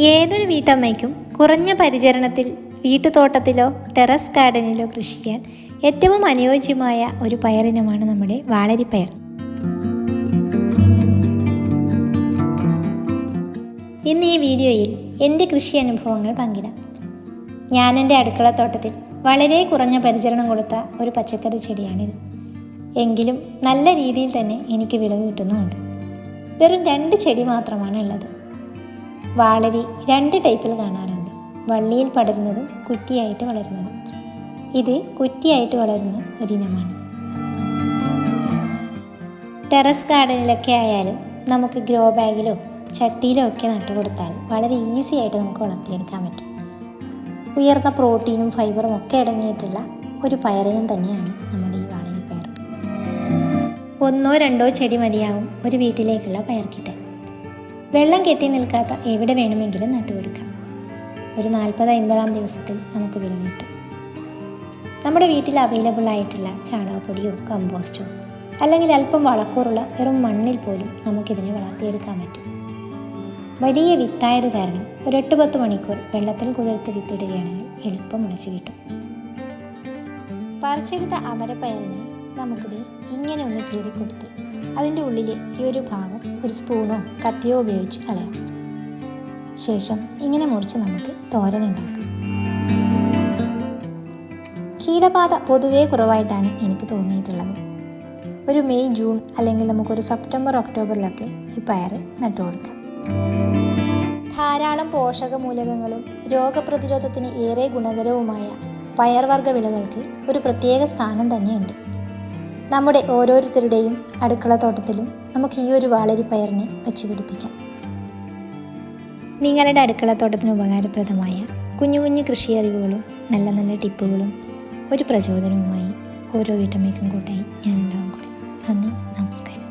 ഏതൊരു വീട്ടമ്മയ്ക്കും കുറഞ്ഞ പരിചരണത്തിൽ വീട്ടുതോട്ടത്തിലോ ടെറസ് ഗാർഡനിലോ കൃഷി ചെയ്യാൻ ഏറ്റവും അനുയോജ്യമായ ഒരു പയറിനമാണ് നമ്മുടെ വാളരിപ്പയർ. ഇന്ന് ഈ വീഡിയോയിൽ എന്റെ കൃഷി അനുഭവങ്ങൾ പങ്കിടാം. ഞാൻ എന്റെ അടുക്കളത്തോട്ടത്തിൽ വളരെ കുറഞ്ഞ പരിചരണം കൊടുത്ത ഒരു പച്ചക്കറി ചെടിയാണിത്. എങ്കിലും നല്ല രീതിയിൽ തന്നെ എനിക്ക് വിളവ് കിട്ടുന്നുമുണ്ട്. വെറും രണ്ട് ചെടി മാത്രമാണ് ഉള്ളത് വാളരി രണ്ട് ടൈപ്പിൽ കാണാറുണ്ട്. വള്ളിയിൽ പടരുന്നതും കുറ്റിയായിട്ട് വളരുന്നതും. ഇത് കുറ്റിയായിട്ട് വളരുന്ന ഒരിനമാണ്. ടെറസ് ഗാർഡനിലൊക്കെ ആയാലും നമുക്ക് ഗ്രോ ബാഗിലോ ചട്ടിയിലോ ഒക്കെ നട്ടുകൊടുത്താൽ വളരെ ഈസി ആയിട്ട് നമുക്ക് വളർത്തിയെടുക്കാൻ പറ്റും. ഉയർന്ന പ്രോട്ടീനും ഫൈബറും ഒക്കെ അടങ്ങിയിട്ടുള്ള ഒരു പയറിനും തന്നെയാണ് നമ്മുടെ ഈ വാളരിപ്പയർ ഒന്നോ രണ്ടോ ചെടി മതിയാവും ഒരു വീട്ടിലേക്കുള്ള പയർ കിട്ടാൻ വെള്ളം കെട്ടി നിൽക്കാത്ത എവിടെ വേണമെങ്കിലും നട്ടുകൊടുക്കാം. ഒരു നാൽപ്പത് അമ്പതാം ദിവസത്തിൽ നമുക്ക് വില കിട്ടും. നമ്മുടെ വീട്ടിൽ അവൈലബിൾ ആയിട്ടുള്ള ചാണകപ്പൊടിയോ കമ്പോസ്റ്റോ അല്ലെങ്കിൽ അല്പം വളക്കൂറുള്ള വെറും മണ്ണിൽ പോലും നമുക്കിതിനെ വളർത്തിയെടുക്കാൻ പറ്റും. വലിയ വിത്തായത് കാരണം ഒരു എട്ട് പത്ത് മണിക്കൂർ വെള്ളത്തിൽ കുതിർത്ത് വിത്തിടുകയാണെങ്കിൽ എളുപ്പം മുളച്ചു കിട്ടും. പറിച്ചെടുത്ത അമരപ്പയറിനെ നമുക്കിത് ഇങ്ങനെ ഒന്ന് കീറിക്കൊടുത്ത് അതിന്റെ ഉള്ളിലെ ഈ ഒരു ഭാഗം ഒരു സ്പൂണോ കത്തിയോ ഉപയോഗിച്ച് കളയാം. ശേഷം ഇങ്ങനെ മുറിച്ച് നമുക്ക് തോരൻ ഉണ്ടാക്കാം. കീടബാധ പൊതുവേ കുറവായിട്ടാണ് എനിക്ക് തോന്നിയിട്ടുള്ളത്. ഒരു മെയ് ജൂൺ അല്ലെങ്കിൽ നമുക്കൊരു സെപ്റ്റംബർ ഒക്ടോബറിലൊക്കെ ഈ പയർ നട്ടുകൊടുക്കാം ധാരാളം പോഷകമൂലകങ്ങളും രോഗപ്രതിരോധത്തിന് ഏറെ ഗുണകരവുമായ പയർവർഗ വിളകൾക്ക് ഒരു പ്രത്യേക സ്ഥാനം തന്നെയുണ്ട്. നമ്മുടെ ഓരോരുത്തരുടെയും അടുക്കള തോട്ടത്തിലും നമുക്ക് ഈ ഒരു വാളരി പയറിനെ വച്ചുപിടിപ്പിക്കാം നിങ്ങളുടെ അടുക്കളത്തോട്ടത്തിന് ഉപകാരപ്രദമായ കുഞ്ഞു കുഞ്ഞു കൃഷി അറിവുകളും നല്ല നല്ല ടിപ്പുകളും ഒരു പ്രചോദനവുമായി ഓരോ വീട്ടമ്മയ്ക്കും കൂട്ടായി ഞാൻ ഉണ്ടാവും കൂടെ നന്ദി നമസ്കാരം.